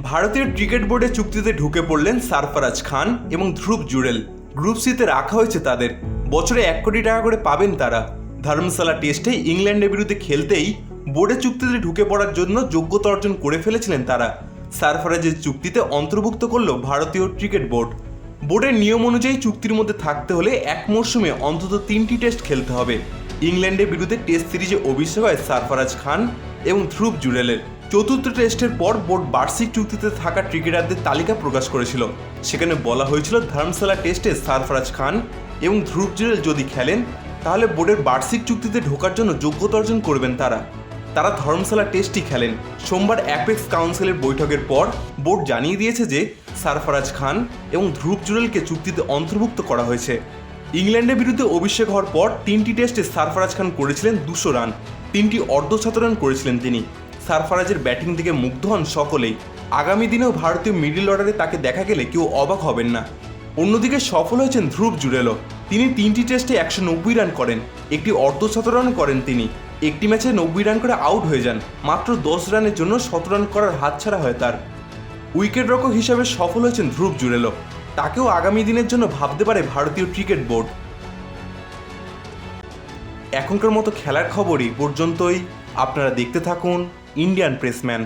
ভারতীয় ক্রিকেট বোর্ডে চুক্তিতে ঢুকে পড়লেন সারফরাজ খান এবং ধ্রুব জুড়েল। গ্রুপ সিতে রাখা হয়েছে তাদের। বছরে এক কোটি টাকা করে পাবেন তারা। ধর্মশালা টেস্টে ইংল্যান্ডের বিরুদ্ধে খেলতেই বোর্ডে চুক্তিতে ঢুকে পড়ার জন্য যোগ্যতা অর্জন করে ফেলেছিলেন তারা। সারফরাজের চুক্তিতে অন্তর্ভুক্ত করল ভারতীয় ক্রিকেট বোর্ড। বোর্ডের নিয়ম অনুযায়ী চুক্তির মধ্যে থাকতে হলে এক মরশুমে অন্তত তিনটি টেস্ট খেলতে হবে। ইংল্যান্ডের বিরুদ্ধে টেস্ট সিরিজে অভিষেক হয় সারফরাজ খান এবং ধ্রুব জুড়েলের। চতুর্থ টেস্টের পর বোর্ড বার্ষিক চুক্তিতে থাকা ক্রিকেটারদের তালিকা প্রকাশ করেছিল। সেখানে বলা হয়েছিল ধর্মশালা টেস্টে সারফরাজ খান এবং ধ্রুব জুড়েল যদি খেলেন, তাহলে বোর্ডের বার্ষিক চুক্তিতে ঢোকার জন্য যোগ্যতা অর্জন করবেন তারা। তারা ধর্মশালা টেস্টই খেলেন। সোমবার অ্যাপেক্স কাউন্সিলের বৈঠকের পর বোর্ড জানিয়ে দিয়েছে যে, সারফরাজ খান এবং ধ্রুব জুরেলকে চুক্তিতে অন্তর্ভুক্ত করা হয়েছে। ইংল্যান্ডের বিরুদ্ধে অভিষেক হওয়ার পর তিনটি টেস্টে সারফরাজ খান করেছিলেন দুশো রান। তিনটি অর্ধশত রান করেছিলেন তিনি। সারফরাজের ব্যাটিং থেকে মুগ্ধ হন সকলেই। আগামী দিনেও ভারতীয় মিডিল অর্ডারে তাকে দেখা গেলে কেউ অবাক হবেন না। অন্যদিকে সফল হয়েছেন ধ্রুব জুড়েলো তিনি তিনটি টেস্টে একশো নব্বই রান করেন, একটি অর্ধশত রান করেন তিনি। একটি ম্যাচে নব্বই রান করে আউট হয়ে যান, মাত্র দশ রানের জন্য শত রান করার হাতছাড়া হয় তার। উইকেট রক্ষক হিসাবে সফল হয়েছেন ধ্রুব জুড়েলো তাকেও আগামী দিনের জন্য ভাবতে পারে ভারতীয় ক্রিকেট বোর্ড। এখনকার মতো খেলার খবরই পর্যন্তই। আপনারা দেখতে থাকুন ইন্ডিয়ান প্রেসম্যান